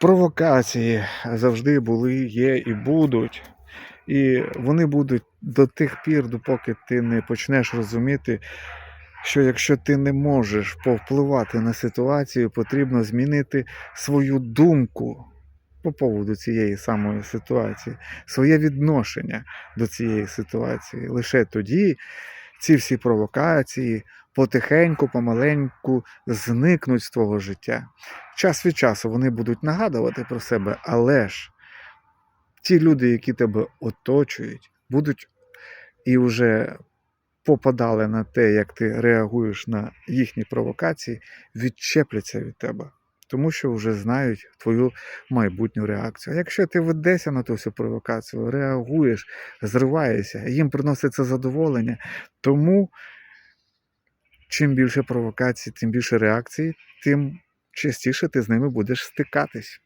Провокації завжди були, є і будуть. І вони будуть до тих пір, допоки ти не почнеш розуміти, що якщо ти не можеш повпливати на ситуацію, потрібно змінити свою думку по поводу цієї самої ситуації, своє відношення до цієї ситуації. Лише тоді ці всі провокації потихеньку, помаленьку зникнуть з твого життя. Час від часу вони будуть нагадувати про себе, але ж ті люди, які тебе оточують, будуть і вже попадали на те, як ти реагуєш на їхні провокації, відчепляться від тебе. Тому що вже знають твою майбутню реакцію. А якщо ти ведешся на ту всю провокацію, реагуєш, зриваєшся, їм приносить це задоволення. Тому чим більше провокацій, тим більше реакцій, тим частіше ти з ними будеш стикатись.